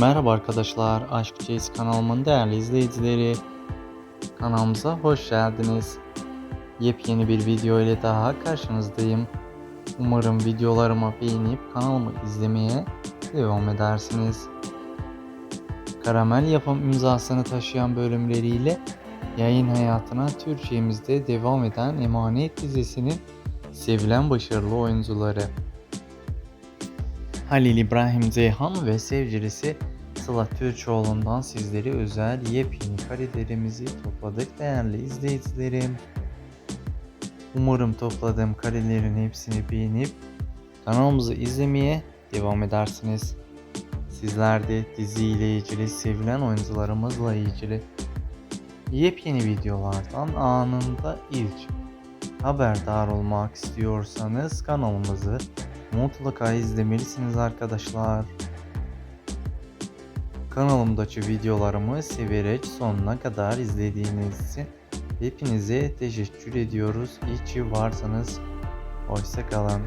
Merhaba arkadaşlar, Aşk Chase kanalımın değerli izleyicileri. Kanalımıza hoş geldiniz. Yepyeni bir video ile daha karşınızdayım. Umarım videolarımı beğenip kanalımı izlemeye devam edersiniz. Karamel yapım imzasını taşıyan bölümleriyle yayın hayatına Türkiye'mizde devam eden Emanet dizisinin sevilen başarılı oyuncuları. Halil İbrahim Zeyhan ve sevgilisi Sıla Türkoğlu'ndan sizleri özel yepyeni karelerimizi topladık değerli izleyicilerim. Umarım topladığım karelerin hepsini beğenip kanalımızı izlemeye devam edersiniz. Sizler de diziyle ilgili sevilen oyuncularımızla ilgili yepyeni videolardan anında ilk haberdar olmak istiyorsanız kanalımızı mutlaka izlemelisiniz arkadaşlar. Kanalımdaki videolarımı severek sonuna kadar izlediğiniz için hepinize teşekkür ediyoruz. İyi ki varsınız. Hoşçakalın.